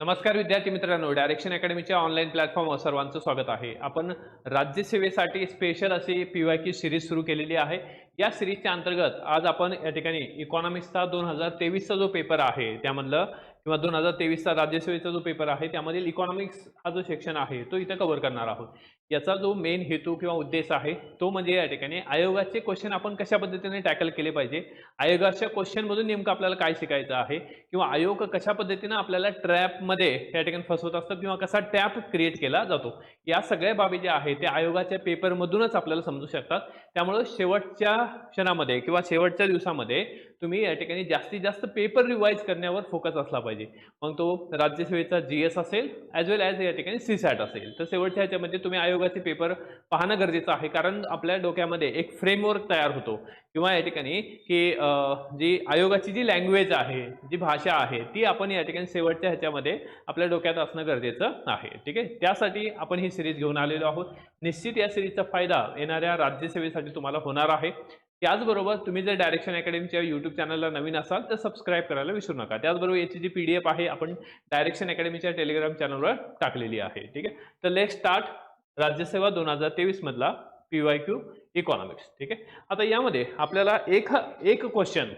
नमस्कार विद्यार्थी मित्रांनो डायरेक्शन अकॅडमीच्या ऑनलाईन प्लॅटफॉर्मवर सर्वांचं स्वागत आहे. आपण राज्यसेवेसाठी स्पेशल अशी पी वाय की सिरीज सुरू केलेली आहे. या सिरीजच्या अंतर्गत आज आपण या ठिकाणी इकॉनॉमिक्सचा दोन हजार तेवीसचा जो पेपर आहे त्यामधलं किंवा दोन हजार तेवीसचा राज्यसेवेचा जो पेपर आहे त्यामधील इकॉनॉमिक्स हा जो सेक्शन आहे तो इथं कव्हर करणार आहोत. याचा जो मेन हेतू किंवा उद्देश आहे तो म्हणजे या ठिकाणी आयोगाचे क्वेश्चन आपण कशा पद्धतीने टॅकल केले पाहिजे? आयोगाच्या क्वेश्चनमधून नेमकं आपल्याला काय शिकायचं आहे? किंवा आयोग कशा पद्धतीनं आपल्याला ट्रॅपमध्ये या ठिकाणी फसवत असतं किंवा कसा टॅप क्रिएट केला जातो या सगळ्या बाबी ज्या आहेत त्या आयोगाच्या पेपरमधूनच आपल्याला समजू शकतात. त्यामुळं शेवटच्या क्षणामध्ये किंवा शेवटच्या दिवसामध्ये तुम्ही या ठिकाणी जास्तीत जास्त पेपर रिवाईज करण्यावर फोकस असला पाहिजे. मग तो राज्यसेवेचा जी एस असेल ॲज वेल ॲज या ठिकाणी सी सॅट असेल. तर शेवटच्या ह्याच्यामध्ये तुम्ही आयोगाचे पेपर पाहणं गरजेचं आहे. कारण आपल्या डोक्यामध्ये एक फ्रेमवर्क तयार होतो. किंवा या ठिकाणी की जी आयोगाची जी लँग्वेज आहे जी भाषा आहे ती आपण या ठिकाणी शेवटच्या ह्याच्यामध्ये आपल्या डोक्यात असणं गरजेचं आहे. ठीक आहे? त्यासाठी आपण ही सिरीज घेऊन आलेलो आहोत. निश्चित या सिरीजचा फायदा येणाऱ्या राज्यसेवेसाठी तुम्हाला होणार आहे. त्याचबरोबर तुम्ही जर डायरेक्शन अकॅडमीच्या यूट्यूब चॅनलला नवीन असाल तर सबस्क्राईब करायला विसरू नका. त्याचबरोबर याची जी पी डी एफ आहे आपण डायरेक्शन अकॅडमीच्या टेलिग्राम चॅनलवर टाकलेली आहे. ठीक आहे? तर लेट स्टार्ट राज्यसेवा दोन हजार तेवीस मधला पी वाय क्यू इकॉनॉमिक्स ठीक आहे? आता यामध्ये आपल्याला एक एक क्वेश्चन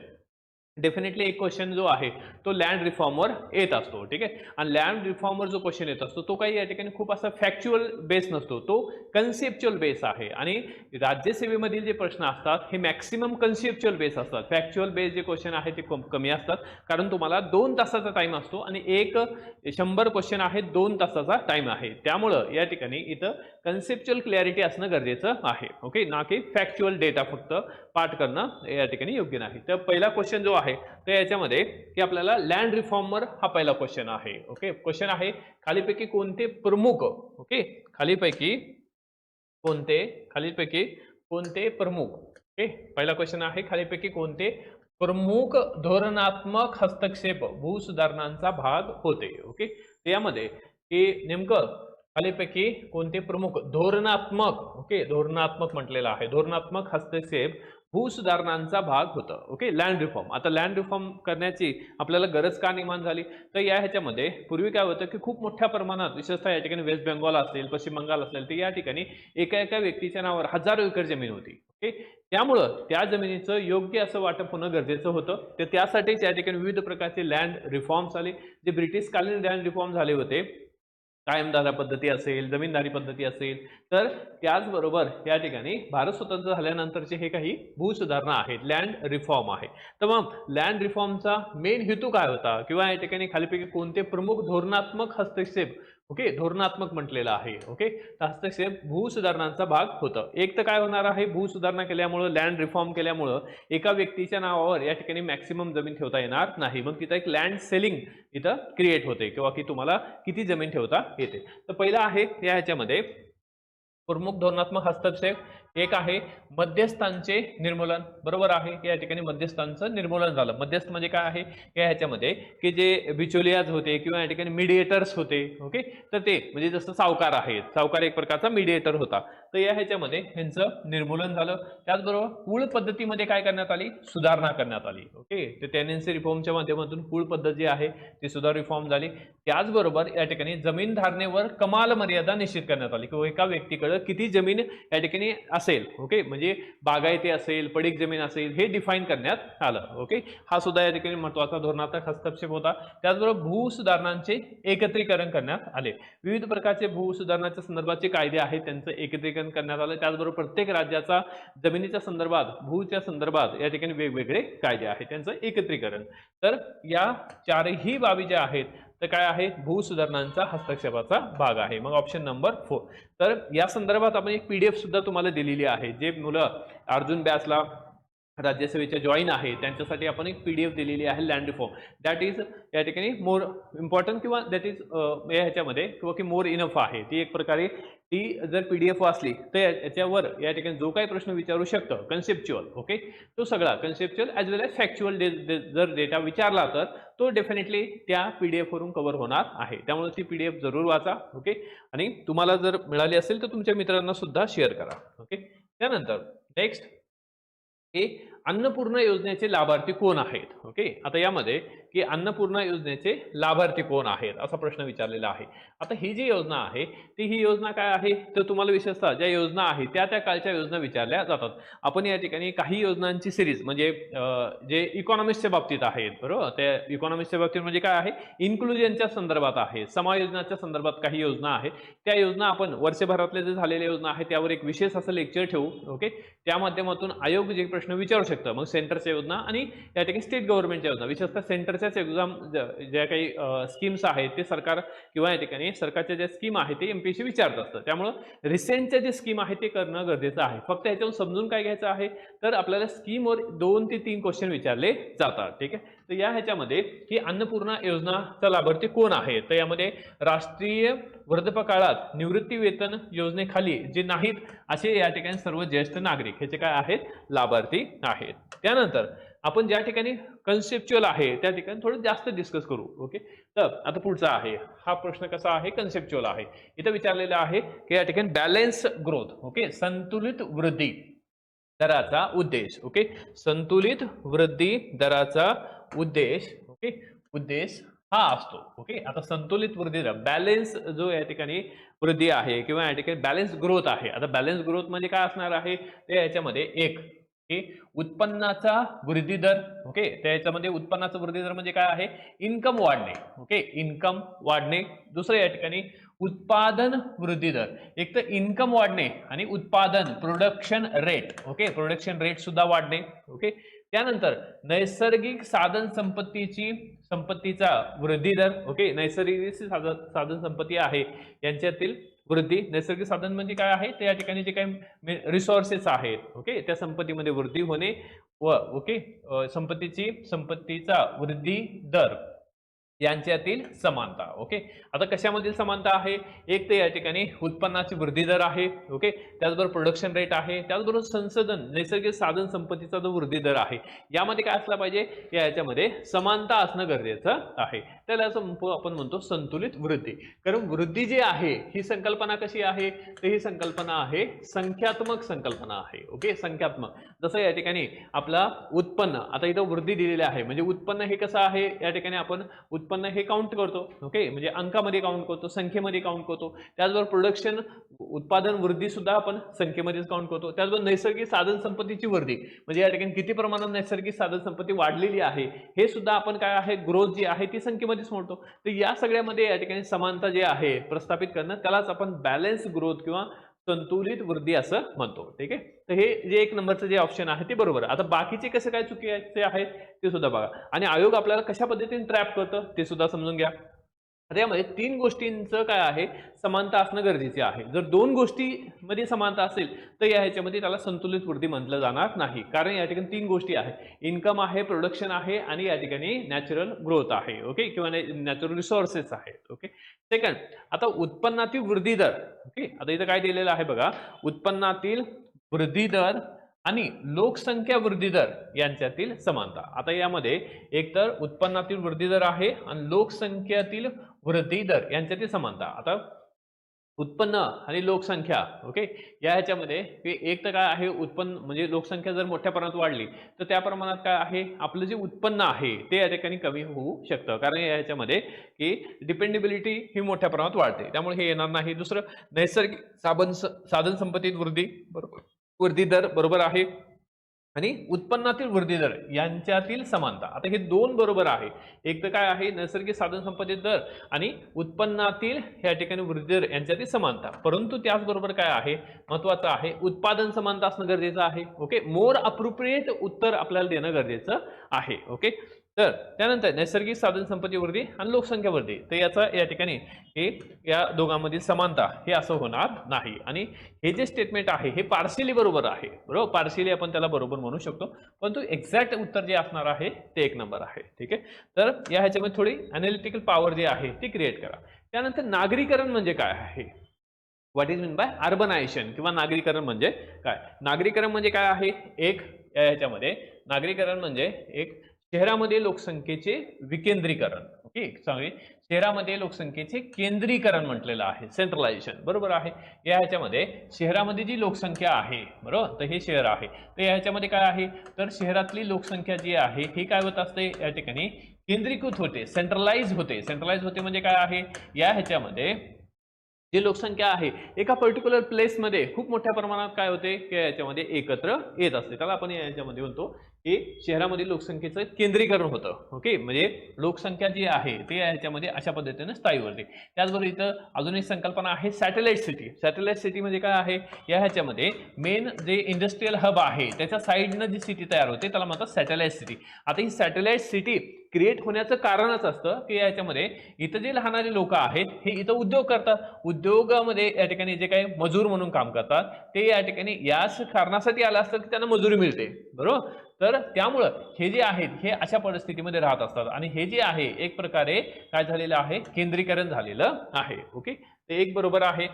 डेफिनेटली एक क्वेश्चन जो आहे तो लँड रिफॉर्मवर येत असतो ठीक आहे? आणि लँड रिफॉर्मवर जो क्वेश्चन येत असतो तो काही या ठिकाणी खूप असा फॅक्च्युअल बेस नसतो. तो कन्सेप्च्युअल बेस आहे. आणि राज्यसेवेमधील जे प्रश्न असतात हे मॅक्सिमम कन्सेप्च्युअल बेस असतात. फॅक्च्युअल बेस जे क्वेश्चन आहे ते कमी असतात. कारण तुम्हाला दोन तासाचा टाईम असतो आणि एक शंभर क्वेश्चन आहे दोन तासाचा टाईम आहे. त्यामुळं या ठिकाणी इथं कन्सेप्च्युअल क्लॅरिटी असणं गरजेचं आहे. ओके ना की फॅक्च्युअल डेटा फक्त पाठ करणं या ठिकाणी योग्य नाही. तर पहिला क्वेश्चन जो आहे. तर याच्यामध्ये की आपल्याला लँड रिफॉर्मर हा पहिला क्वेश्चन आहे. ओके क्वेश्चन आहे खालीपैकी कोणते प्रमुख ओके खालीपैकी कोणते खालीपैकी कोणते प्रमुख ओके पहिला क्वेश्चन आहे खालीपैकी कोणते प्रमुख धोरणात्मक हस्तक्षेप भूसुधारणांचा भाग होते. ओके यामध्ये की नेमकं खालीपैकी कोणते प्रमुख धोरणात्मक ओके धोरणात्मक म्हटलेलं आहे. धोरणात्मक हस्तक्षेप भूसुधारणांचा भाग होता. ओके लँड रिफॉर्म आता लँड रिफॉर्म करण्याची आपल्याला गरज का निर्माण झाली? तर या ह्याच्यामध्ये पूर्वी काय होतं की खूप मोठ्या प्रमाणात विशेषतः या ठिकाणी वेस्ट बेंगॉल असेल पश्चिम बंगाल असेल तर या ठिकाणी एका एका व्यक्तीच्या नावावर हजारो एकर जमीन होती. ओके त्यामुळं त्या जमिनीचं योग्य असं वाटप होणं गरजेचं होतं. तर त्यासाठीच या ठिकाणी विविध प्रकारचे लँड रिफॉर्म्स आले. जे ब्रिटिशकालीन लँड रिफॉर्म झाले होते कायमदारा पद्धती असेल जमीनदारी पद्धती असेल तर त्याचबरोबर या ठिकाणी भारत स्वतंत्र झाल्यानंतरचे हे काही भूसुधारणा आहेत लँड रिफॉर्म आहे. तर मग लँड रिफॉर्मचा मेन हेतू काय होता? किंवा या ठिकाणी खालीपैकी कोणते प्रमुख धोरणात्मक हस्तक्षेप ओके धोरणात्मक म्हटलेलं आहे ओके? तर हस्तक्षेप भूसुधारणांचा भाग होतं. एक तर काय होणार आहे भूसुधारणा केल्यामुळं लँड रिफॉर्म केल्यामुळं एका व्यक्तीच्या नावावर या ठिकाणी मॅक्सिमम जमीन ठेवता येणार नाही. मग तिथं एक लँड सेलिंग इथं क्रिएट होते किंवा की तुम्हाला किती जमीन ठेवता येते. तर पहिलं आहे या ह्याच्यामध्ये प्रमुख धोरणात्मक हस्तक्षेप एक आहे मध्यस्थांचे निर्मूलन. बरोबर आहे? या ठिकाणी मध्यस्थांचं निर्मूलन झालं. मध्यस्थ म्हणजे काय आहे? या ह्याच्यामध्ये की जे बिचोलियाज होते किंवा या ठिकाणी मिडिएटर्स होते ओके तर ते म्हणजे जसं सावकार आहेत. सावकार एक प्रकारचा मिडिएटर होता. तर या ह्याच्यामध्ये ह्यांचं निर्मूलन झालं. त्याचबरोबर कुळ पद्धतीमध्ये काय करण्यात आली? सुधारणा करण्यात आली ओके तर टेनेन्सी रिफॉर्मच्या माध्यमातून कुळ पद्धत जी आहे ती सुधार रिफॉर्म झाली. त्याचबरोबर या ठिकाणी जमीन धारणेवर कमाल मर्यादा निश्चित करण्यात आली. किंवा एका व्यक्तीकडे किती जमीन या ठिकाणी असेल ओके? म्हणजे बागायती असेल पडीक जमीन असेल हे डिफाईन करण्यात आलं ओके? हा सुद्धा या ठिकाणी महत्त्वाचा धोरणात्मक हस्तक्षेप होता. त्याचबरोबर भूसुधारणांचे एकत्रीकरण करण्यात आले. विविध प्रकारचे भूसुधारणाच्या संदर्भाचे कायदे आहेत त्यांचं एकत्रीकरण करण्यात आलं. त्याचबरोबर प्रत्येक राज्याचा जमिनीच्या संदर्भात भूच्या संदर्भात या ठिकाणी वेगवेगळे कायदे आहेत त्यांचं एकत्रीकरण. तर या चारही बाबी ज्या आहेत तर काय आहे? भूसुधारणांचा हस्तक्षेपाचा भाग आहे. मग ऑप्शन नंबर फोर तर या संदर्भात आपण एक पीडीएफ सुद्धा तुम्हाला दिलेली आहे. जे मुलं अर्जुन बॅचला राज्यसेवेच्या जॉईन आहे त्यांच्यासाठी आपण एक पी डी एफ दिलेली आहे लँड रिफॉर्म दॅट इज या ठिकाणी मोर इम्पॉर्टंट किंवा दॅट इज या ह्याच्यामध्ये किंवा की मोर इनफ आहे. ती एक प्रकारे ती जर पी डी एफ वाचली तर या- याच्यावर या ठिकाणी जो काही प्रश्न विचारू शकतं कन्सेप्च्युअल ओके तो सगळा conceptual as well as factual जर डेटा विचारला तर तो डेफिनेटली त्या पी डी एफवरून कव्हर होणार आहे. त्यामुळे ती पी डी एफ जरूर वाचा ओके आणि तुम्हाला जर मिळाली असेल तर तुमच्या मित्रांना सुद्धा शेअर करा ओके त्यानंतर नेक्स्ट हे अन्नपूर्णा योजनेचे लाभार्थी कोण आहेत? ओके आता यामध्ये की अन्नपूर्णा योजनेचे लाभार्थी कोण आहेत? असा प्रश्न विचारलेला आहे. आता ही जी योजना आहे ती ही योजना काय आहे? तर तुम्हाला विशेषतः ज्या योजना आहेत त्या त्या कालच्या योजना विचारल्या जातात. आपण या ठिकाणी काही योजनांची सिरीज म्हणजे जे इकॉनॉमिक्सच्या बाबतीत आहेत बरोबर? त्या इकॉनॉमिक्सच्या बाबतीत म्हणजे काय आहे? इन्क्लुजनच्या संदर्भात आहे. समायोजनाच्या संदर्भात काही योजना आहेत त्या योजना आपण वर्षभरातल्या जे झालेल्या योजना आहेत त्यावर एक विशेष असं लेक्चर ठेवू. ओके त्या माध्यमातून आयोग जे प्रश्न विचारू शकतो मग सेंटरच्या योजना आणि या ठिकाणी स्टेट गव्हर्नमेंटच्या योजना. विशेषतः सेंटरच्याच एक्झाम ज्या काही स्कीम्स आहेत ते सरकार किंवा या ठिकाणी सरकारच्या ज्या स्कीम आहेत ते एमपीएससी विचारत असतं. त्यामुळं रिसेंटच्या जे स्कीम आहे ते करणं गरजेचं आहे. फक्त याच्यावर समजून काय घ्यायचं आहे? तर आपल्याला स्कीमवर दोन ते तीन क्वेश्चन विचारले जातात. ठीक आहे? तर या ह्याच्यामध्ये ही अन्नपूर्णा योजनाचा लाभार्थी कोण आहे? तर यामध्ये राष्ट्रीय वृद्धपकाळात निवृत्ती वेतन योजनेखाली जे नाहीत असे या ठिकाणी सर्व ज्येष्ठ नागरिक ह्याचे काय आहेत? लाभार्थी आहेत. त्यानंतर आपण ज्या ठिकाणी कन्सेप्च्युअल आहे त्या ठिकाणी थोडं जास्त डिस्कस करू ओके तर आता पुढचा आहे. हा प्रश्न कसा आहे? कन्सेप्च्युअल आहे. इथं विचारलेला आहे की या ठिकाणी बॅलेन्स ग्रोथ ओके संतुलित वृद्धी दराचा उद्देश ओके संतुलित वृद्धी दराचा उद्देश ओके? उद्देश हा असतो ओके? आता संतुलित वृद्धी दर बॅलन्स जो या ठिकाणी वृद्धी आहे किंवा या ठिकाणी बॅलेन्स ग्रोथ आहे आता बॅलन्स ग्रोथ म्हणजे काय असणार आहे? ते याच्यामध्ये एक ओके? उत्पन्नाचा वृद्धी दर ओके? त्या याच्यामध्ये उत्पन्नाचा वृद्धी दर म्हणजे काय आहे? इन्कम वाढणे ओके? इन्कम वाढणे. दुसरं या ठिकाणी उत्पादन वृद्धी दर. एक तर इन्कम वाढणे आणि उत्पादन production rate okay? Production rate सुद्धा वाढणे ओके? त्यानंतर नैसर्गिक साधन संपत्तीची संपत्तीचा वृद्धी दर ओके नैसर्गिक साधन साधन संपत्ती आहे. यांच्यातील वृद्धी नैसर्गिक साधन म्हणजे काय आहे? ते या ठिकाणी जे काही रिसोर्सेस आहेत ओके त्या संपत्तीमध्ये वृद्धी होणे व ओके संपत्तीची संपत्तीचा वृद्धी दर. यांच्यातील समानता ओके? आता कशामधील समानता आहे? एक तर या ठिकाणी उत्पन्नाची वृद्धी दर आहे ओके? त्याचबरोबर प्रोडक्शन रेट आहे त्याचबरोबर संसाधन नैसर्गिक साधन संपत्तीचा जो वृद्धी दर आहे यामध्ये काय असला पाहिजे? या याच्यामध्ये समानता असणं गरजेचं आहे. त्याला असं आपण म्हणतो संतुलित वृद्धी कारण वृद्धी जी आहे ही संकल्पना कशी आहे? तर ही संकल्पना आहे संख्यात्मक संकल्पना आहे. ओके संख्यात्मक. जसं या ठिकाणी आपला उत्पन्न आता इथं वृद्धी दिलेली आहे. म्हणजे उत्पन्न हे कसं आहे? या ठिकाणी आपण उत्पन्न हे काउंट करतो. ओके म्हणजे अंकामध्ये काउंट करतो संख्येमध्ये काउंट करतो. त्याचबरोबर प्रोडक्शन उत्पादन वृद्धी सुद्धा आपण संख्येमध्येच काउंट करतो. त्याचबरोबर नैसर्गिक साधन संपत्तीची वृद्धी म्हणजे या ठिकाणी किती प्रमाणात नैसर्गिक साधन संपत्ती वाढलेली आहे? हे सुद्धा आपण काय आहे? ग्रोथ जी आहे ती संख्येमध्ये कधीच म्हणतो तर या सगळ्यामध्ये या ठिकाणी समानता जे आहे प्रस्थापित करणं त्यालाच आपण बॅलन्स ग्रोथ किंवा संतुलित वृद्धी असं म्हणतो. ठीक आहे? तर हे जे एक नंबरचं जे ऑप्शन आहे ते बरोबर आता बाकीचे कसे काय चुकीचे आहेत ते सुद्धा बघा. आणि आयोग आपल्याला कशा पद्धतीने ट्रॅप करतं ते सुद्धा समजून घ्या. आता यामध्ये तीन गोष्टींचं काय आहे? समानता असणं गरजेचे आहे. जर दोन गोष्टीमध्ये समानता असेल तर या ह्याच्यामध्ये त्याला संतुलित वृद्धी म्हटलं जाणार नाही. कारण या ठिकाणी तीन गोष्टी आहेत. इन्कम आहे प्रोडक्शन आहे आणि या ठिकाणी नॅचरल ग्रोथ आहे. ओके किंवा नॅचरल रिसोर्सेस आहेत. ओके सेकंड आता उत्पन्नातील वृद्धी दर. ओके आता इथं काय दिलेलं आहे बघा. उत्पन्नातील वृद्धी दर आणि लोकसंख्या वृद्धी दर यांच्यातील समानता. आता यामध्ये एकतर उत्पन्नातील वृद्धी दर आहे आणि लोकसंख्यातील वृद्धी दर यांच्यातील समानता. आता उत्पन्न आणि लोकसंख्या ओके या ह्याच्यामध्ये एक तर काय आहे उत्पन्न म्हणजे लोकसंख्या जर मोठ्या प्रमाणात वाढली तर त्या प्रमाणात काय आहे? आपलं जे उत्पन्न आहे ते या ठिकाणी कमी होऊ शकतं. कारण या ह्याच्यामध्ये की डिपेंडेबिलिटी ही मोठ्या प्रमाणात वाढते. त्यामुळे हे येणार नाही. दुसरं नैसर्गिक साबन साधन संपत्तीत वृद्धी बरोबर. वृद्धी दर बरोबर आहे. आणि उत्पन्नातील वृद्धी दर यांच्यातील समानता. आता हे दोन बरोबर आहे. एक तर काय आहे? नैसर्गिक साधन संपत्ती दर आणि उत्पन्नातील या ठिकाणी वृद्धी दर यांच्यातील समानता. परंतु त्याचबरोबर काय आहे? महत्वाचं आहे उत्पादन समानता असणं गरजेचं आहे. ओके? मोर अप्रोप्रिएट उत्तर आपल्याला देणं गरजेचं आहे. ओके? तर त्यानंतर नैसर्गिक साधन संपत्तीवरती आणि लोकसंख्या तर याचा या ठिकाणी हे या दोघांमधील समानता हे असं होणार नाही. आणि हे जे स्टेटमेंट आहे हे पार्शियली बरोबर आहे. बरोबर? पार्शियली आपण त्याला बरोबर म्हणू शकतो. परंतु एक्झॅक्ट उत्तर जे असणार आहे ते एक नंबर आहे. ठीक आहे? तर या ह्याच्यामध्ये थोडी अनालिटिकल पॉवर जी आहे ती क्रिएट करा. त्यानंतर नागरीकरण म्हणजे काय आहे? What is mean by urbanization किंवा नागरीकरण म्हणजे काय? नागरीकरण म्हणजे काय आहे? एक या ह्याच्यामध्ये. नागरीकरण म्हणजे एक शहरामध्ये लोकसंख्येचे विकेंद्रीकरण. ओके चांगले. शहरामध्ये लोकसंख्येचे केंद्रीकरण म्हटलेलं आहे. सेंट्रलायझेशन बरोबर आहे? या ह्याच्यामध्ये शहरामध्ये जी लोकसंख्या आहे बरोबर? तर हे शहर आहे. तर या ह्याच्यामध्ये काय आहे? तर शहरातली लोकसंख्या जी आहे ही काय होत असते? या ठिकाणी केंद्रीकृत होते सेंट्रलाइज होते. सेंट्रलाइज होते म्हणजे काय आहे? या ह्याच्यामध्ये जी लोकसंख्या आहे एका पर्टिक्युलर प्लेसमध्ये खूप मोठ्या प्रमाणात काय होते? की याच्यामध्ये एकत्र येत असते. त्याला आपण याच्यामध्ये म्हणतो की शहरामध्ये लोकसंख्येचं केंद्रीकरण होतं. ओके म्हणजे लोकसंख्या जी आहे ते याच्यामध्ये अशा पद्धतीने होते त्याचबरोबर इथं अजून एक संकल्पना आहे सॅटेलाइट सिटी सॅटेलाइट सिटी म्हणजे काय आहे? या ह्याच्यामध्ये मेन जे इंडस्ट्रीयल हब आहे त्याच्या साईडनं जी सिटी तयार होते त्याला म्हणतात सॅटेलाइट सिटी आता ही सॅटेलाइट सिटी क्रिएट होण्याचं कारणच असतं की याच्यामध्ये इथं जे लहानारे लोक आहेत हे इथं उद्योग करतात. उद्योगामध्ये या ठिकाणी जे काही मजूर म्हणून काम करतात ते या ठिकाणी याच कारणासाठी आलं असतं की त्यांना मजुरी मिळते. बरोबर? तर त्यामुळं हे जे आहेत हे अशा परिस्थितीमध्ये राहत असतात. आणि हे जे आहे एक प्रकारे काय झालेलं आहे केंद्रीकरण झालेलं आहे. ओके? ते एक बरोबर आहे.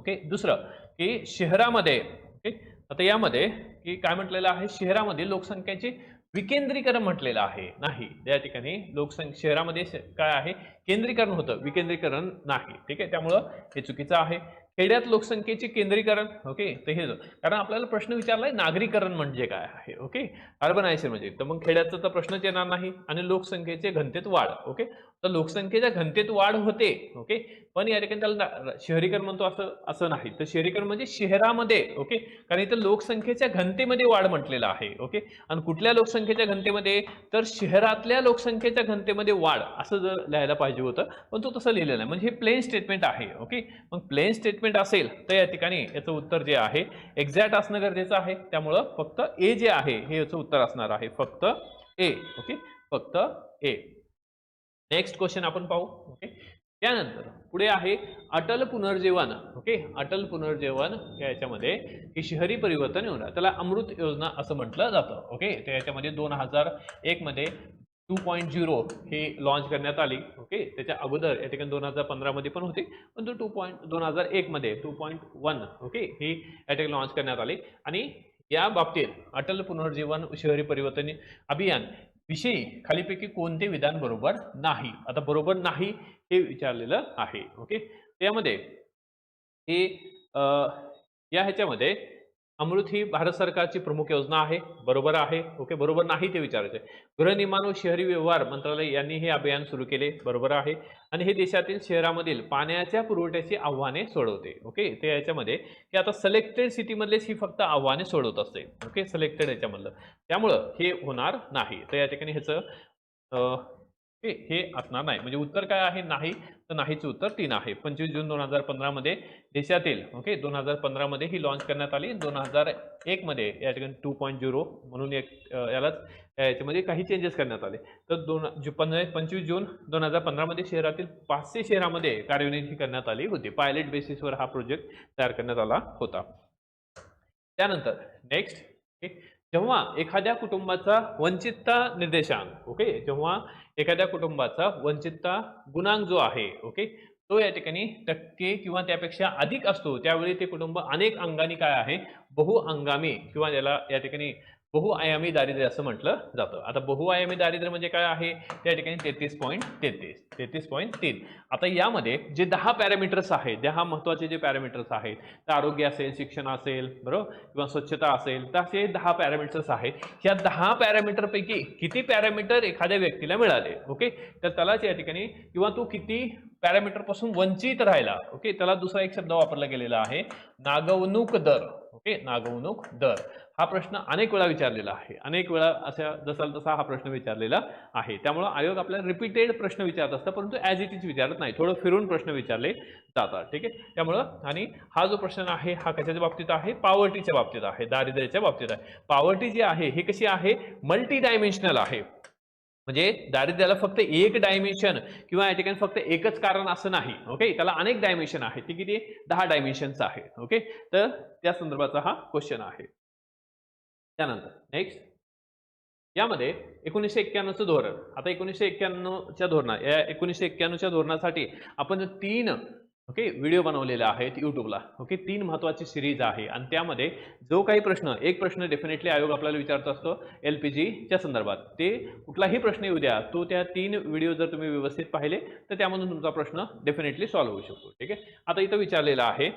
ओके? दुसरं की शहरामध्ये ओके? आता यामध्ये की काय म्हटलेलं आहे? शहरामध्ये लोकसंख्येची विकेंद्रीकरण म्हटलेलं आहे. नाही. या ठिकाणी लोकसंख्या शहरामध्ये काय आहे? केंद्रीकरण होतं. विकेंद्रीकरण नाही. ठीक आहे? त्यामुळं हे चुकीचं आहे. खेड्यात लोकसंख्येचे केंद्रीकरण ओके? तर हे कारण आपल्याला प्रश्न विचारलाय नागरीकरण म्हणजे काय आहे? ओके? अर्बनायझेशन म्हणजे. तर मग खेड्याचा तर प्रश्नच येणार नाही आणि लोकसंख्येचे घनतेत वाढ ओके? तर लोकसंख्येच्या घनतेत वाढ होते ओके पण या ठिकाणी त्याला शहरीकरण म्हणतो असं असं नाही. तर शहरीकरण म्हणजे शहरामध्ये ओके कारण इथं लोकसंख्येच्या घनतेमध्ये वाढ म्हटलेलं आहे ओके आणि कुठल्या लोकसंख्येच्या घनतेमध्ये? तर शहरातल्या लोकसंख्येच्या घनतेमध्ये वाढ असं जर लिहायला पाहिजे होतं पण तो तसं लिहिलेलं नाही. म्हणजे हे प्लेन स्टेटमेंट आहे ओके मग प्लेन स्टेटमेंट असेल तर या ठिकाणी याचं उत्तर जे आहे एक्झॅक्ट असणं गरजेचं आहे. त्यामुळं फक्त ए जे आहे हे याचं उत्तर असणार आहे. फक्त ए ओके फक्त ए नेक्स्ट क्वेश्चन आपण पाहू ओके त्यानंतर पुढे आहे अटल पुनर्जीवन ओके अटल पुनर्जीवन या याच्यामध्ये हे शहरी परिवर्तन योजना त्याला अमृत योजना असं म्हटलं जातं ओके तर याच्यामध्ये दोन हजार एक मध्ये टू पॉईंट झिरो ही लॉन्च करण्यात आली ओके त्याच्या अगोदर या ठिकाणी दोन हजार पंधरामध्ये पण होती पण तो टू पॉईंट दोन हजार एकमध्ये टू पॉईंट वन ओके ही या ठिकाणी लॉन्च करण्यात आली. आणि या बाबतीत अटल पुनर्जीवन शहरी परिवर्तन अभियान विषयी खालीपैकी कोणते विधान बरोबर नाही? आता बरोबर नाही हे विचारलेलं आहे ओके? त्यामध्ये हे या ह्याच्यामध्ये अमृत ही भारत सरकारची प्रमुख योजना आहे. बरोबर आहे. ओके? बरोबर नाही ते विचारायचे गृहनिर्माण व शहरी व्यवहार मंत्रालय यांनी हे अभियान सुरू केले. बरोबर आहे. आणि हे देशातील शहरामधील पाण्याच्या पुरवठ्याची आव्हाने सोडवते. ओके? ते याच्यामध्ये की आता सिलेक्टेड सिटीमधलेच ही फक्त आव्हाने सोडवत असते. ओके? सिलेक्टेड याच्यामधलं. त्यामुळं हे होणार नाही. तर या ठिकाणी ह्याचं ओके हे असणार नाही. म्हणजे उत्तर काय आहे? नाही. तर नाहीचं उत्तर तीन आहे. पंचवीस जून दोन हजार पंधरामध्ये देशातील ओके दोन हजार पंधरामध्ये ही लॉन्च करण्यात आली. दोन हजार एकमध्ये या ठिकाणी टू पॉईंट झिरो म्हणून एक यालाच याच्यामध्ये काही चेंजेस करण्यात आले. तर दोन जु पंधरा पंचवीस जून दोन हजार पंधरामध्ये शहरातील पाचशे शहरामध्ये कार्यान्वित ही करण्यात आली होती. पायलट बेसिसवर हा प्रोजेक्ट तयार करण्यात आला होता. त्यानंतर नेक्स्ट जेव्हा एखाद्या कुटुंबाचा वंचितता निर्देशांक ओके जेव्हा एखाद्या कुटुंबाचा वंचितता गुणांक जो आहे ओके तो या ठिकाणी टक्के किंवा त्यापेक्षा अधिक असतो त्यावेळी ते कुटुंब अनेक अंगाने काय आहे? बहुअंगामी किंवा ज्याला या ठिकाणी बहुआयामी दारिद्र्य असं म्हटलं जातं. आता बहुआयामी दारिद्र्य म्हणजे काय आहे? त्या ठिकाणी तेहतीस पॉईंट तेहतीस तेहतीस पॉईंट तीन. आता यामध्ये जे दहा पॅरामीटर्स आहेत दहा महत्त्वाचे जे पॅरामीटर्स आहेत तर आरोग्य असेल शिक्षण असेल बरोबर? किंवा स्वच्छता असेल तर असे दहा पॅरामीटर्स आहेत. ह्या दहा पॅरामीटरपैकी किती पॅरामीटर एखाद्या व्यक्तीला मिळाले? ओके तर त्यालाच या ठिकाणी किंवा तो किती पॅरामीटरपासून वंचित राहिला? ओके त्याला दुसरा एक शब्द वापरला गेलेला आहे. नागवणूक दर. ओके नागवणूक दर. हा प्रश्न अनेक वेळा विचारलेला आहे. अनेक वेळा अशा जसाल तसा हा प्रश्न विचारलेला आहे. त्यामुळं आयोग आपल्याला रिपीटेड प्रश्न विचारत असतं परंतु ॲज इट इज विचारत नाही. थोडं फिरून प्रश्न विचारले जातात ठीक आहे? त्यामुळं आणि हा जो प्रश्न आहे हा कशाच्या बाबतीत आहे? पॉवर्टीच्या बाबतीत आहे. दारिद्र्याच्या बाबतीत आहे. पॉवर्टी जी आहे ही कशी आहे? मल्टी डायमेन्शनल आहे. म्हणजे दारिद्र्याला फक्त एक डायमेन्शन किंवा या ठिकाणी फक्त एकच कारण असं नाही ओके त्याला अनेक डायमेन्शन आहे ती किती? दहा डायमेन्शन्स आहे ओके तर त्या संदर्भाचा हा क्वेश्चन आहे. त्यानंतर नेक्स्ट यामध्ये एकोणीसशे एक्क्याण्णवचं धोरण. आता एकोणीसशे एक्क्याण्णवच्या धोरणा या एकोणीसशे एक्क्याण्णवच्या धोरणासाठी आपण तीन ओके व्हिडिओ बनवलेले आहेत युट्यूबला ओके तीन महत्वाची सिरीज आहे. आणि त्यामध्ये जो काही प्रश्न एक प्रश्न डेफिनेटली आयोग आपल्याला विचारत असतो एल पी जीच्या संदर्भात. ते कुठलाही प्रश्न येऊ द्या तो त्या तीन व्हिडिओ जर तुम्ही व्यवस्थित पाहिले तर त्यामधून तुमचा प्रश्न डेफिनेटली सॉल्व्ह होऊ शकतो. ठीक आहे? आता इथं विचारलेला आहे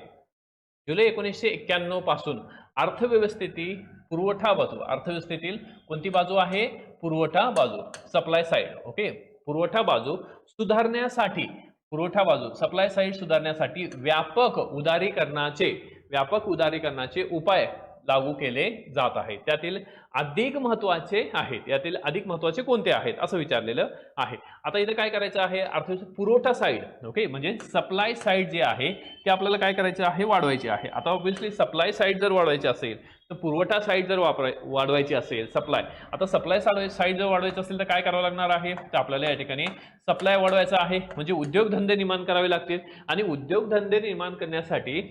जुलै एकोणीसशे एक्क्याण्णवपासून अर्थव्यवस्थेतील पुरवठा बाजू अर्थव्यवस्थेतील कोणती बाजू आहे? पुरवठा बाजू सप्लाय साईड ओके पुरवठा बाजू सुधारण्यासाठी पुरवठा बाजू सप्लाय साईड सुधारण्यासाठी व्यापक उदारीकरणाचे व्यापक उदारीकरणाचे उपाय लागू केले जात आहे त्यातील अधिक महत्त्वाचे आहेत. यातील अधिक महत्त्वाचे कोणते आहेत? असं विचारलेलं आहे. आता इथं काय करायचं आहे? अर्थव्यवस्था पुरवठा साईड ओके म्हणजे सप्लाय साईड जे आहे ते आपल्याला काय करायचे आहे? वाढवायचे आहे. आता ऑब्व्हियसली सप्लाय साईड जर वाढवायची असेल तर पुरवठा साईड जर वापराय वाढवायची असेल सप्लाय आता सप्लाय साईड जर वाढवायचं असेल तर काय करावं लागणार आहे? तर आपल्याला या ठिकाणी सप्लाय वाढवायचा आहे. म्हणजे उद्योगधंदे निर्माण करावे लागतील. आणि उद्योगधंदे निर्माण करण्यासाठी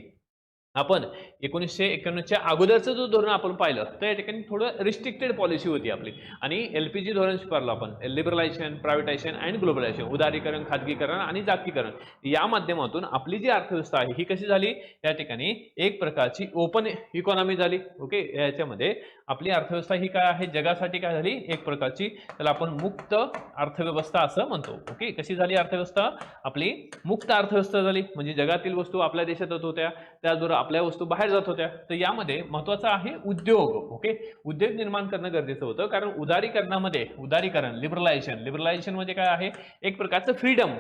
आपण एकोणीसशे एक्क्याण्णवच्या अगोदरचं जो धोरण आपण पाहिलं तर या ठिकाणी थोडं रिस्ट्रिक्टेड पॉलिसी होती आपली. आणि एल पी जी धोरण स्वीकारलं आपण लिबरलायझेशन प्रायव्हेटायझेशन अँड ग्लोबलायझेशन उदारीकरण खाजगीकरण आणि जागतिकरण या माध्यमातून आपली जी अर्थव्यवस्था आहे ही कशी झाली? या ठिकाणी एक प्रकारची ओपन इकॉनॉमी झाली. ओके याच्यामध्ये आपली अर्थव्यवस्था ही काय आहे? जगासाठी काय झाली? एक प्रकारची त्याला आपण मुक्त अर्थव्यवस्था असं म्हणतो. ओके कशी झाली अर्थव्यवस्था? आपली मुक्त अर्थव्यवस्था झाली. म्हणजे जगातील वस्तू आपल्या देशातच होत्या. त्याचबरोबर आपल्या वस्तू बाहेर जात होत्या. तर यामध्ये महत्वाचं आहे उद्योग ओके उद्योग निर्माण करणं गरजेचं होतं. कारण उदारीकरणामध्ये उदारीकरण लिबरलायझेशन लिबरलायझेशन म्हणजे काय आहे? एक प्रकारचं फ्रीडम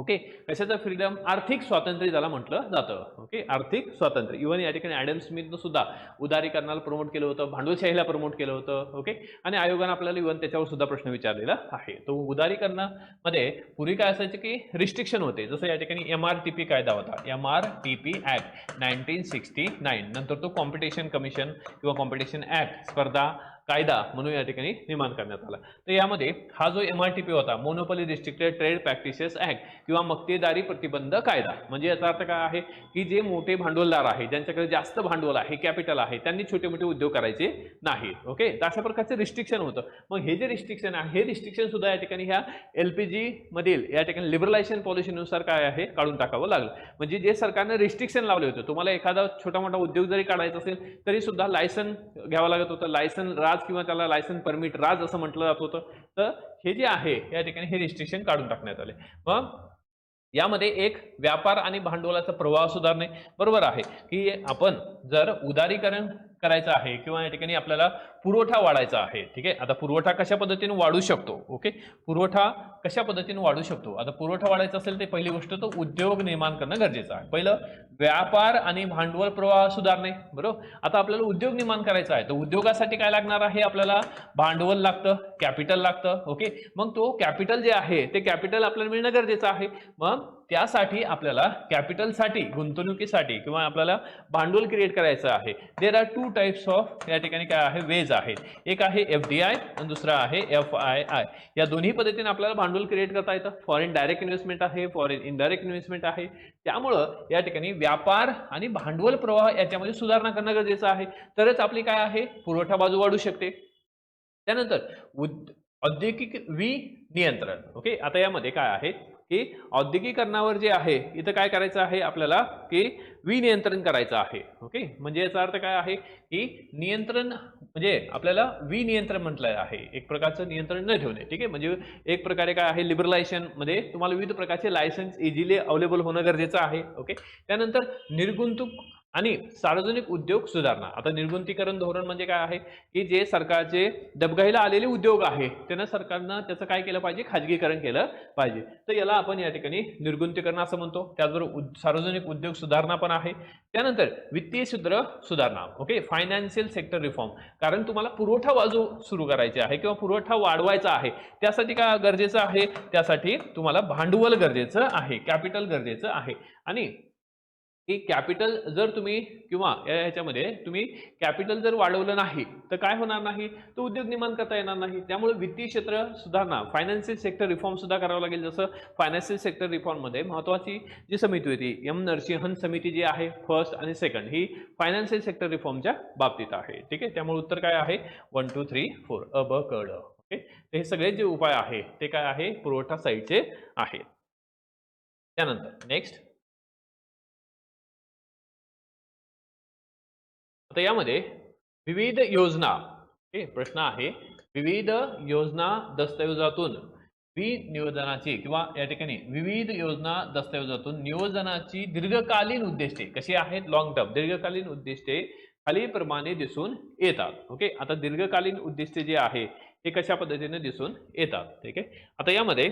ओके कशाचं फ्रीडम आर्थिक स्वातंत्र्य ज्याला म्हटलं जातं. ओके आर्थिक स्वातंत्र्य. इव्हन या ठिकाणी ॲडम स्मिथनं सुद्धा उदारीकरणाला प्रमोट केलं होतं भांडवलशाहीला प्रमोट केलं होतं. ओके आणि आयोगानं आपल्याला इव्हन त्याच्यावर सुद्धा प्रश्न विचारलेला आहे. तो उदारीकरणामध्ये पूर्वी काय असायचं की रिस्ट्रिक्शन होते. जसं या ठिकाणी एम आर टी पी कायदा होता. M R T P act nineteen sixty nine नंतर तो कॉम्पिटिशन कमिशन किंवा कॉम्पिटिशन ॲक्ट स्पर्धा कायदा म्हणून या ठिकाणी निर्माण करण्यात आला. तर यामध्ये हा जो एम आर टी पी होता monopoly restricted trade practices act किंवा मक्तेदारी प्रतिबंध कायदा म्हणजे याचा अर्थ काय आहे? की जे मोठे भांडवलदार आहे ज्यांच्याकडे जास्त भांडवल आहे कॅपिटल आहे त्यांनी छोटे मोठे उद्योग करायचे नाहीत ओके तर अशा प्रकारचं रिस्ट्रिक्शन होतं. मग हे जे रिस्ट्रिक्शन आहे हे रिस्ट्रिक्शन सुद्धा या ठिकाणी ह्या एल पी जी मधील या ठिकाणी लिबरलायझेशन पॉलिसीनुसार काय आहे? काढून टाकावं लागलं. म्हणजे जे सरकारनं रिस्ट्रिक्शन लावले होते तुम्हाला एखादा छोटा मोठा उद्योग जरी काढायचा असेल तरी सुद्धा लायसन घ्यावं लागत होतं. लायसन राज किंवा त्याला लायसन परमिट राज असं म्हटलं जात होतं. तर हे जे आहे या ठिकाणी हे रिस्ट्रिक्शन काढून टाकण्यात आले. मग यामध्ये एक व्यापार आणि भांडवलाचा प्रवाह सुधारणे बरोबर आहे. की आपण जर उदारीकरण करायचं आहे किंवा या ठिकाणी आपल्याला पुरवठा वाढायचा आहे. ठीक आहे? आता पुरवठा कशा पद्धतीने वाढू शकतो? ओके पुरवठा कशा पद्धतीने वाढू शकतो? आता पुरवठा वाढायचा असेल तर पहिली गोष्ट तो उद्योग निर्माण करणं गरजेचं आहे. पहिलं व्यापार आणि भांडवल प्रवाह सुधारणे. बरोबर? आता आपल्याला उद्योग निर्माण करायचा आहे. तर उद्योगासाठी काय लागणार आहे आपल्याला? भांडवल लागतं कॅपिटल लागतं. ओके मग तो कॅपिटल जे आहे ते कॅपिटल आपल्याला मिळणं गरजेचं आहे. मग त्यासाठी आपल्याला कॅपिटलसाठी गुंतवणुकीसाठी किंवा आपल्याला भांडवल क्रिएट करायचं आहे. There are two types of या ठिकाणी काय आहे? वेज आहेत. एक आहे एफ डी आय आणि दुसरा आहे एफ आय आय या दोन्ही पद्धतीने आपल्याला भांडवल क्रिएट करता येतं. फॉरेन डायरेक्ट इन्व्हेस्टमेंट आहे फॉरेन इनडायरेक्ट इन्व्हेस्टमेंट आहे. त्यामुळं या ठिकाणी व्यापार आणि भांडवल प्रवाह याच्यामध्ये सुधारणा करणं गरजेचं आहे. तरच आपली काय आहे? पुरवठा बाजू वाढू शकते. त्यानंतर उद औद्योगिक विनियंत्रण. ओके आता यामध्ये काय आहे? की औद्योगिकरणावर जे आहे इथं काय करायचं आहे आपल्याला? की विनियंत्रण करायचं आहे. ओके म्हणजे याचा अर्थ काय आहे? की नियंत्रण म्हणजे आपल्याला विनियंत्रण म्हटलं आहे. एक प्रकारचं नियंत्रण न ठेवणे. ठीक आहे? म्हणजे एक प्रकारे काय आहे? लिबरलायझेशनमध्ये तुम्हाला विविध प्रकारचे लायसन्स इझिली अवेलेबल होणं गरजेचं आहे. ओके त्यानंतर निर्गुंतुक आणि सार्वजनिक उद्योग सुधारणा. आता निर्गुंतीकरण धोरण म्हणजे काय आहे? की जे सरकारचे दबगाईला आलेले उद्योग आहे त्यांना सरकारनं त्याचं काय केलं पाहिजे? खाजगीकरण केलं पाहिजे. तर याला आपण या ठिकाणी निर्गुंतीकरण असं म्हणतो. त्याचबरोबर उद- सार्वजनिक उद्योग सुधारणा पण आहे. त्यानंतर वित्तीय सूत्र सुधारणा. ओके? फायनान्शियल सेक्टर रिफॉर्म कारण तुम्हाला पुरवठा बाजू सुरू करायची आहे किंवा पुरवठा वाढवायचा आहे त्यासाठी काय गरजेचं आहे? त्यासाठी तुम्हाला भांडवल गरजेचं आहे कॅपिटल गरजेचं आहे. आणि की कॅपिटल जर तुम्ही किंवा या ह्याच्यामध्ये तुम्ही कॅपिटल जर वाढवलं नाही तर काय होणार नाही? तर उद्योग निर्माण करता येणार नाही. त्यामुळे वित्तीय क्षेत्र सुधारणा फायनान्शियल सेक्टर रिफॉर्म सुद्धा करावं लागेल. जसं फायनान्शियल सेक्टर रिफॉर्ममध्ये महत्त्वाची जी समिती होती एम नरसिंहन समिती जी आहे फर्स्ट आणि सेकंड ही फायनान्शियल सेक्टर रिफॉर्मच्या बाबतीत आहे. ठीक आहे? त्यामुळे उत्तर काय आहे? वन टू थ्री फोर अ ब कड ओके? तर हे सगळे जे उपाय आहे ते काय आहे? पुरवठा साईडचे आहे. त्यानंतर नेक्स्ट आता यामध्ये विविध योजना ओके प्रश्न आहे. विविध योजना दस्तऐवजातून विनियोजनाची किंवा या ठिकाणी विविध योजना दस्तऐवजातून नियोजनाची दीर्घकालीन उद्दिष्टे कशी आहेत? लॉंग टर्म दीर्घकालीन उद्दिष्टे खालीलप्रमाणे दिसून येतात. ओके आता दीर्घकालीन उद्दिष्टे जे आहे ते कशा पद्धतीने दिसून येतात? ठीक आहे? आता यामध्ये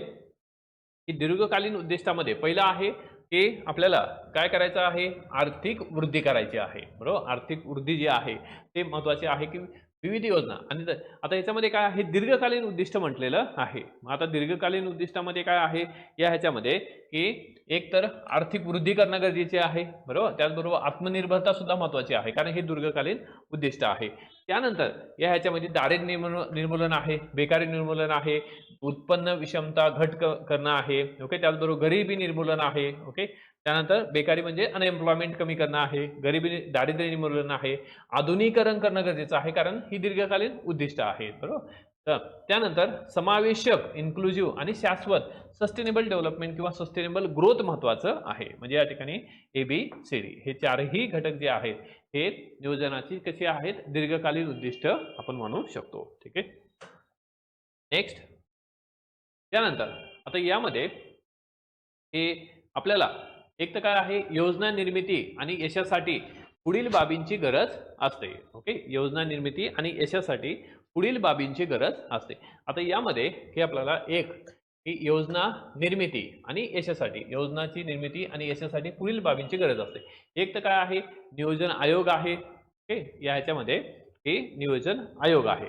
दीर्घकालीन उद्दिष्टामध्ये पहिलं आहे की आपल्याला काय करायचं आहे? आर्थिक वृद्धी करायची आहे. बरोबर? आर्थिक वृद्धी जी आहे ते महत्त्वाचे आहे की विविध योजना. आणि आता याच्यामध्ये काय आहे? दीर्घकालीन उद्दिष्ट म्हटलेलं आहे. मग आता दीर्घकालीन उद्दिष्टामध्ये काय आहे? या ह्याच्यामध्ये की एक तर आर्थिक वृद्धी करणं गरजेचे आहे बरोबर? त्याचबरोबर आत्मनिर्भरता सुद्धा महत्वाची आहे कारण हे दीर्घकालीन उद्दिष्ट आहे. त्यानंतर या ह्याच्यामध्ये दारिद्र्य निर्मूल निर्मूलन आहे बेकारी निर्मूलन आहे उत्पन्न विषमता घट क- करणं आहे ओके? त्याचबरोबर गरिबी निर्मूलन आहे ओके? त्यानंतर बेकारी म्हणजे अनएम्प्लॉयमेंट कमी करणं आहे गरिबी दारिद्र्य निर्मूलन आहे आधुनिकरण करणं गरजेचं आहे कारण ही दीर्घकालीन उद्दिष्ट आहेत बरोबर? तर त्यानंतर समावेशक इन्क्लुझिव्ह आणि शाश्वत सस्टेनेबल डेव्हलपमेंट किंवा सस्टेनेबल ग्रोथ महत्वाचं आहे. म्हणजे या ठिकाणी ए बी सी डी हे चारही घटक जे आहेत हे योजनाची कशी आहेत? दीर्घकालीन उद्दिष्ट आपण म्हणू शकतो. ठीक आहे? नेक्स्ट त्यानंतर आता यामध्ये हे आपल्याला एक तर काय आहे योजना निर्मिती आणि यशासाठी पुढील बाबींची गरज असते. ओके योजना निर्मिती आणि यशासाठी पुढील बाबींची गरज असते. आता यामध्ये हे आपल्याला एक ही योजना निर्मिती आणि यशासाठी योजनाची निर्मिती आणि यशासाठी पुढील बाबींची गरज असते. एक तर काय आहे नियोजन आयोग आहे. ओके या ह्याच्यामध्ये हे नियोजन आयोग आहे.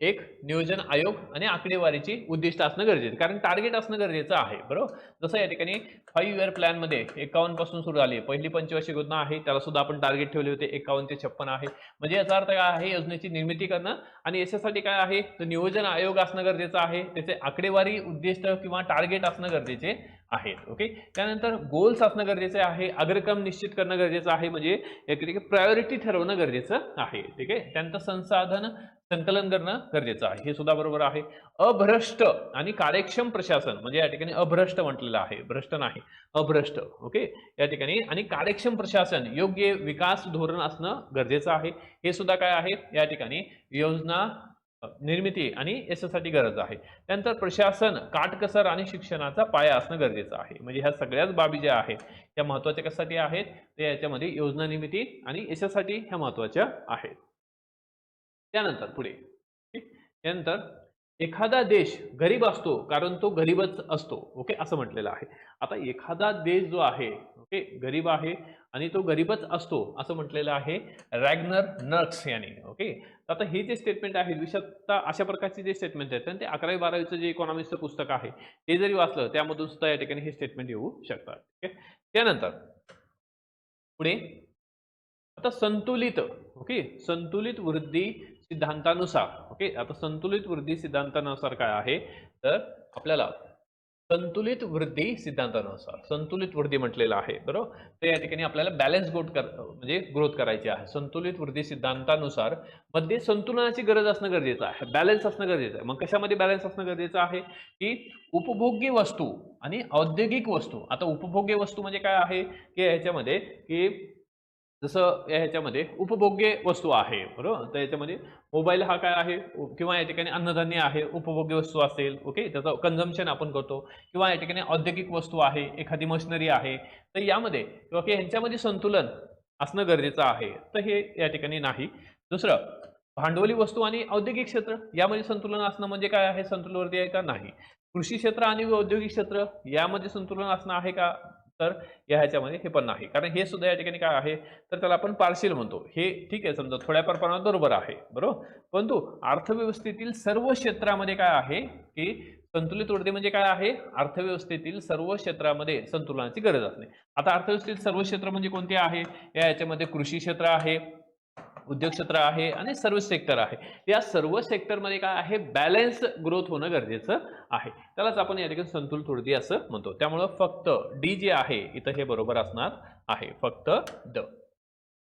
एक नियोजन आयोग आणि आकडेवारीची उद्दिष्ट असणं गरजेचं आहे. कारण टार्गेट असणं गरजेचं आहे बरोबर? जसं या ठिकाणी फाईव्ह इयर प्लॅनमध्ये एकावन्नपासून सुरू झाली पहिली पंचवार्षिक योजना आहे त्याला सुद्धा आपण टार्गेट ठेवले होते एकावन्न ते छप्पन आहे. म्हणजे याचा अर्थ काय आहे योजनेची निर्मिती करणं आणि याच्यासाठी काय आहे तर नियोजन आयोग असणं गरजेचं आहे. त्याचे आकडेवारी उद्दिष्ट किंवा टार्गेट असणं गरजेचे. आहेत ओके त्यानंतर गोल्स असणं गरजेचं आहे अग्रक्रम निश्चित करणं गरजेचं आहे म्हणजे या प्रायोरिटी ठरवणं गरजेचं आहे ठीक आहे? त्यानंतर संसाधन संकलन करणं गरजेचं आहे हे सुद्धा बरोबर आहे. अभ्रष्ट आणि कार्यक्षम प्रशासन म्हणजे या ठिकाणी अभ्रष्ट म्हटलेलं आहे भ्रष्ट नाही अभ्रष्ट ओके या ठिकाणी आणि कार्यक्षम प्रशासन योग्य विकास धोरण असणं गरजेचं आहे. हे सुद्धा काय आहे? या ठिकाणी योजना निर्मिती आणि याच्यासाठी गरज आहे. त्यानंतर प्रशासन काटकसर आणि शिक्षणाचा पाया असणं गरजेचं आहे. म्हणजे ह्या सगळ्याच बाबी ज्या आहेत त्या महत्त्वाच्या कशासाठी आहेत? ते याच्यामध्ये योजना निर्मिती आणि याच्यासाठी ह्या महत्त्वाच्या आहेत. त्यानंतर पुढे. ठीक? त्यानंतर एखादा देश गरीब असतो कारण तो गरीबच असतो. ओके? असं म्हटलेलं आहे. आता एखादा देश जो आहे ओके? गरीब आहे आणि तो गरीबच असतो असं म्हटलेलं आहे रॅग्नर नर्क्स यांनी ओके आता हे जे स्टेटमेंट आहे विशेषतः अशा प्रकारचे जे स्टेटमेंट आहेत आणि ते अकरावी बारावीचं जे इकॉनॉमिक्सचं पुस्तक आहे ते जरी वाचलं त्यामधून सुद्धा या ठिकाणी हे स्टेटमेंट येऊ शकतात ठीक आहे त्यानंतर पुढे आता संतुलित ओके संतुलित वृद्धी सिद्धांतानुसार ओके आता संतुलित वृद्धी सिद्धांतानुसार काय आहे? तर आपल्याला संतुलित वृद्धी सिद्धांतानुसार संतुलित वृद्धी म्हटलेलं आहे बरोबर? तर या ठिकाणी आपल्याला बॅलन्स ग्रोथ कर म्हणजे ग्रोथ करायची आहे. संतुलित वृद्धी सिद्धांतानुसारमध्ये संतुलनाची गरज असणं गरजेचं आहे. बॅलन्स असणं गरजेचं आहे. मग कशामध्ये बॅलन्स असणं गरजेचं आहे? की उपभोग्य वस्तू आणि औद्योगिक वस्तू. आता उपभोग्य वस्तू म्हणजे काय आहे? की याच्यामध्ये की जसं या ह्याच्यामध्ये उपभोग्य वस्तू आहे बरोबर? तर याच्यामध्ये मोबाईल हा काय आहे? किंवा या ठिकाणी अन्नधान्य आहे उपभोग्य वस्तू असेल ओके? त्याचं कन्झम्पन आपण करतो. किंवा या ठिकाणी औद्योगिक वस्तू आहे एखादी मशिनरी आहे. तर यामध्ये ओके ह्यांच्यामध्ये संतुलन असणं गरजेचं आहे. तर हे या ठिकाणी नाही. दुसरं भांडवली वस्तू आणि औद्योगिक क्षेत्र यामध्ये संतुलन असणं म्हणजे काय आहे? संतुलनवरती आहे का? नाही. कृषी क्षेत्र आणि औद्योगिक क्षेत्र यामध्ये संतुलन असणं आहे का? तर या ह्याच्यामध्ये हे पण नाही. कारण हे सुद्धा या ठिकाणी काय आहे? तर त्याला आपण पार्शियल म्हणतो. हे ठीक आहे समजा थोड्याफार प्रमाणात बरोबर आहे. बरोबर? परंतु अर्थव्यवस्थेतील सर्व क्षेत्रामध्ये काय आहे? की संतुलित वृद्धी म्हणजे काय आहे? अर्थव्यवस्थेतील सर्व क्षेत्रामध्ये संतुलनाची गरज असणे. आता अर्थव्यवस्थेतील सर्व क्षेत्र म्हणजे कोणते आहे? या याच्यामध्ये कृषी क्षेत्र आहे. उद्योग क्षेत्र आहे आणि सर्व्हिस सेक्टर आहे. या सर्व सेक्टरमध्ये काय आहे? बॅलन्स ग्रोथ होणं गरजेचं आहे. त्यालाच आपण या ठिकाणी संतुल वृद्धी असं म्हणतो. त्यामुळं फक्त डी जे आहे इथं हे बरोबर असणार आहे. फक्त द.